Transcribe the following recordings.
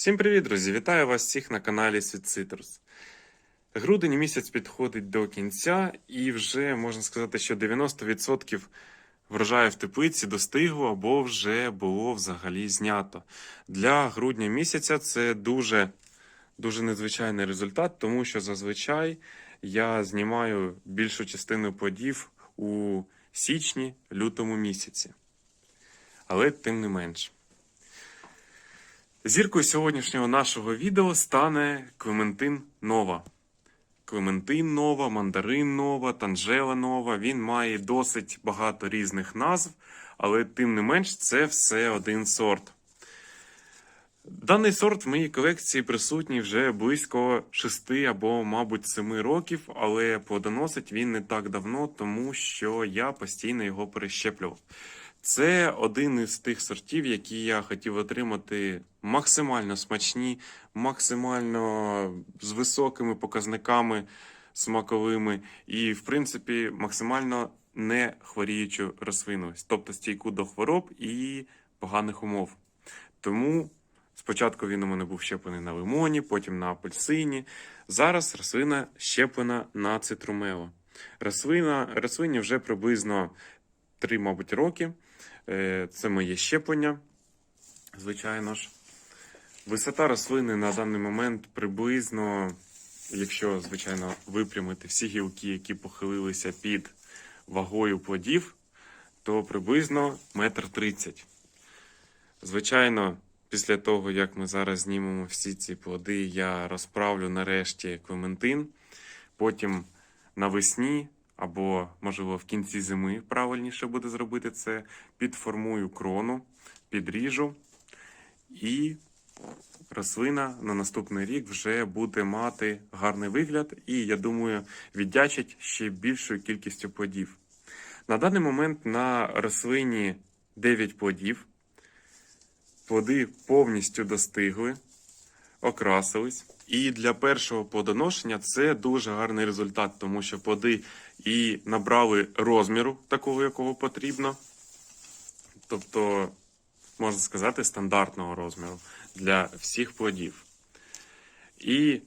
Всім привіт, друзі! Вітаю вас всіх на каналі Світ Цитрус. Грудень місяць підходить до кінця, і вже можна сказати, що 90% врожаю в теплиці достигло або вже було взагалі знято. Для грудня місяця це дуже, дуже незвичайний результат, тому що зазвичай я знімаю більшу частину плодів у січні-лютому місяці. Але тим не менш. Зіркою сьогоднішнього нашого відео стане Клементин Нова. Клементин Нова, Мандарин Нова, Танжела Нова. Він має досить багато різних назв, але тим не менш це все один сорт. Даний сорт в моїй колекції присутній вже близько 6 або, мабуть, 7 років, але плодоносить він не так давно, тому що я постійно його перещеплював. Це один із тих сортів, які я хотів отримати максимально смачні, максимально з високими показниками смаковими і, в принципі, максимально не хворіючу рослину, тобто стійку до хвороб і поганих умов. Тому спочатку він у мене був щеплений на лимоні, потім на апельсині. Зараз рослина щеплена на цитрумело. Рослина, рослині вже приблизно 3, мабуть, роки. Е, Це моє щеплення, звичайно ж. Висота рослини на даний момент приблизно, якщо, звичайно, випрямити всі гілки, які похилилися під вагою плодів, то приблизно метр тридцять. Звичайно, після того, як ми зараз знімемо всі ці плоди, я розправлю нарешті клементин. Потім навесні або, можливо, в кінці зими правильніше буде зробити це. Підформую крону, підріжу, і рослина на наступний рік вже буде мати гарний вигляд, і я думаю, віддячить ще більшою кількістю плодів. На даний момент на рослині 9 плодів. Плоди повністю достигли, окрасились. І для першого плодоношення це дуже гарний результат, тому що плоди і набрали розміру такого, якого потрібно. Тобто, можна сказати, стандартного розміру для всіх плодів. І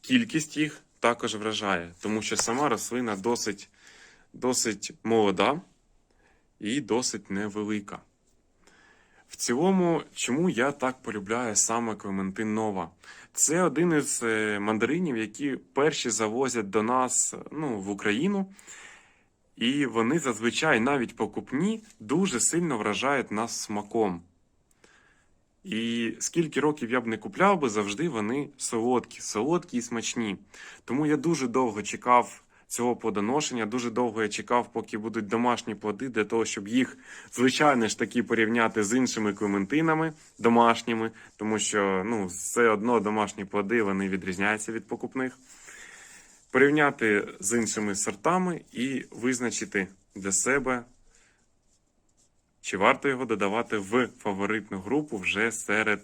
кількість їх також вражає, тому що сама рослина досить, досить молода і досить невелика. В цілому, чому я так полюбляю саме Клементин Нова? Це один із е, мандаринів, які перші завозять до нас ну, в Україну. І вони зазвичай навіть покупні дуже сильно вражають нас смаком. І скільки років я б не купляв би, завжди вони солодкі, солодкі і смачні. Тому я дуже довго чекав цього плодоношення, дуже довго я чекав, поки будуть домашні плоди, для того, щоб їх, звичайно ж таки, порівняти з іншими клементинами домашніми, тому що ну, все одно домашні плоди вони відрізняються від покупних. Порівняти з іншими сортами і визначити для себе, чи варто його додавати в фаворитну групу вже серед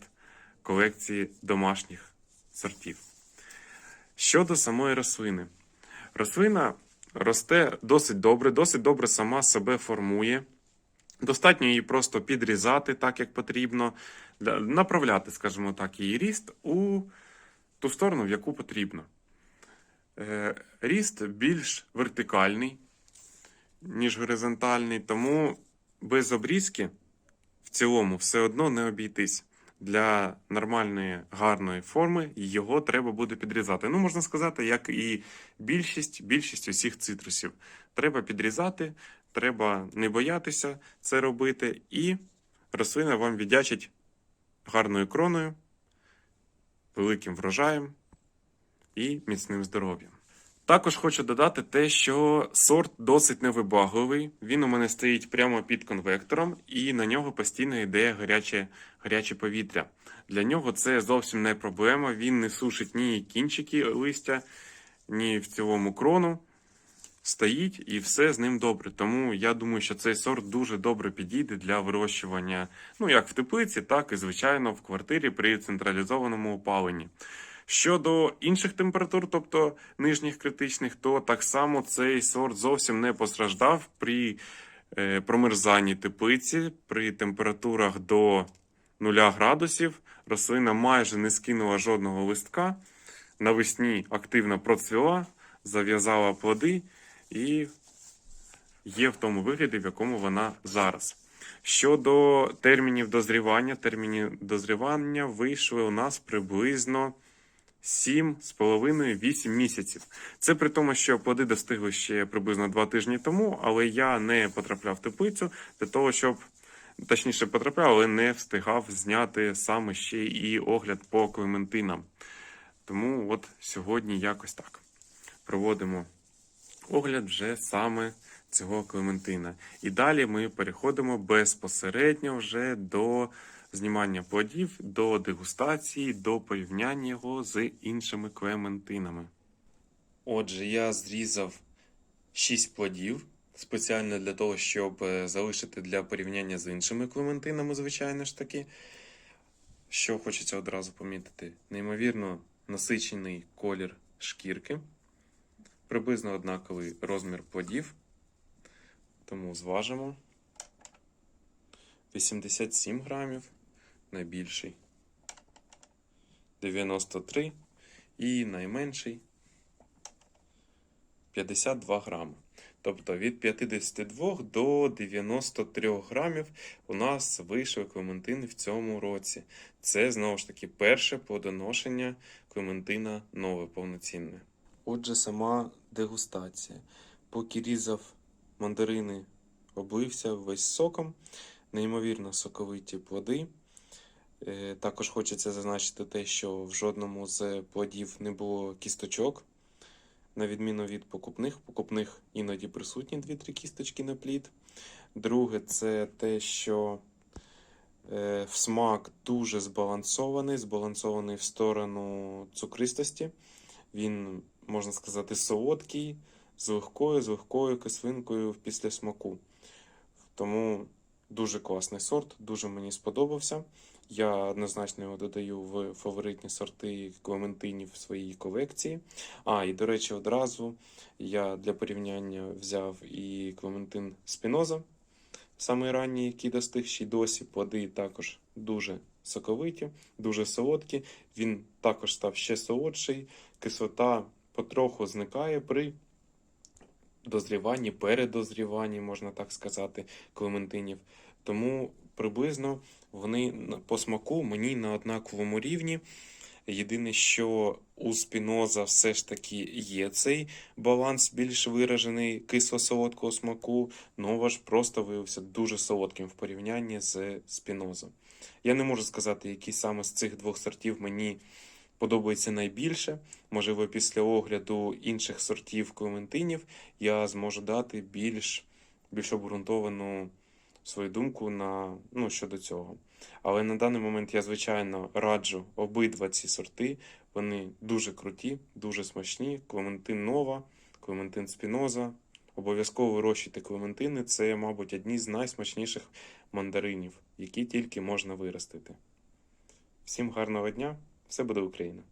колекції домашніх сортів. Щодо самої рослини. Рослина росте досить добре, досить добре сама себе формує. Достатньо її просто підрізати так, як потрібно, направляти, скажімо так, її ріст у ту сторону, в яку потрібно. Е, Ріст більш вертикальний, ніж горизонтальний, тому без обрізки в цілому все одно не обійтись. Для нормальної гарної форми його треба буде підрізати. Ну, можна сказати, як і більшість, більшість усіх цитрусів. Треба підрізати, треба не боятися це робити, і рослина вам віддячить гарною кроною, великим врожаєм і міцним здоров'ям. Також хочу додати те, що сорт досить невибагливий. Він у мене стоїть прямо під конвектором, і на нього постійно йде гаряче, гаряче повітря. Для нього це зовсім не проблема. Він не сушить ні кінчики листя, ні в цілому крону. Стоїть і все з ним добре. Тому я думаю, що цей сорт дуже добре підійде для вирощування, ну як в теплиці, так і звичайно в квартирі при централізованому опаленні. Щодо інших температур, тобто нижніх критичних, то так само цей сорт зовсім не постраждав при е, промерзанні теплиці, при температурах до 0 градусів. Рослина майже не скинула жодного листка. Навесні активно процвіла, зав'язала плоди і є в тому вигляді, в якому вона зараз. Щодо термінів дозрівання, терміни дозрівання вийшли у нас приблизно 7,5-8 місяців. Це при тому, що плоди достигли ще приблизно 2 тижні тому, але я не потрапляв в теплицю для того, щоб точніше потрапляв, але не встигав зняти саме ще і огляд по клементинам. Тому от сьогодні якось так проводимо огляд вже саме цього клементина. І далі ми переходимо безпосередньо вже до знімання плодів, до дегустації, до порівняння його з іншими клементинами. Отже, я зрізав 6 плодів спеціально для того, щоб е, залишити для порівняння з іншими клементинами, звичайно ж таки. Що хочеться одразу помітити, неймовірно насичений колір шкірки, приблизно однаковий розмір плодів. Тому зважимо 87 грамів, найбільший 93 і найменший 52 грами. Тобто від 52 до 93 грамів у нас вийшли клементини в цьому році. Це знову ж таки перше плодоношення клементина нове повноцінне. Отже, сама дегустація. Поки різав мандарини, облився весь соком, неймовірно соковиті плоди. Е, Також хочеться зазначити те, що в жодному з плодів не було кісточок. На відміну від покупних, покупних іноді присутні 2-3 кісточки на плід. Друге, це те, що е, в смак дуже збалансований, збалансований в сторону цукристості. Він, можна сказати, солодкий, з легкою, з легкою кислинкою після смаку. Тому дуже класний сорт, дуже мені сподобався. Я однозначно його додаю в фаворитні сорти клементинів в своїй колекції. А, і до речі, одразу я для порівняння взяв і клементин Спіноза, самий ранній, який достиг ще й досі. Плоди також дуже соковиті, дуже солодкі. Він також став ще солодший. Кислота потроху зникає при дозріванні, передозріванні, можна так сказати, клементинів. Тому приблизно вони по смаку мені на однаковому рівні. Єдине, що у спіноза все ж таки є цей баланс більш виражений кисло-солодкого смаку. Нова ж просто виявився дуже солодким в порівнянні з спінозом. Я не можу сказати, який саме з цих двох сортів мені подобається найбільше. Можливо, після огляду інших сортів клементинів я зможу дати більш, більш обґрунтовану свою думку на, ну, щодо цього. Але на даний момент я, звичайно, раджу обидва ці сорти. Вони дуже круті, дуже смачні. Клементин Нова, Клементин Спіноза. Обов'язково вирощуйте клементини. Це, мабуть, одні з найсмачніших мандаринів, які тільки можна виростити. Всім гарного дня! Все буде Україна!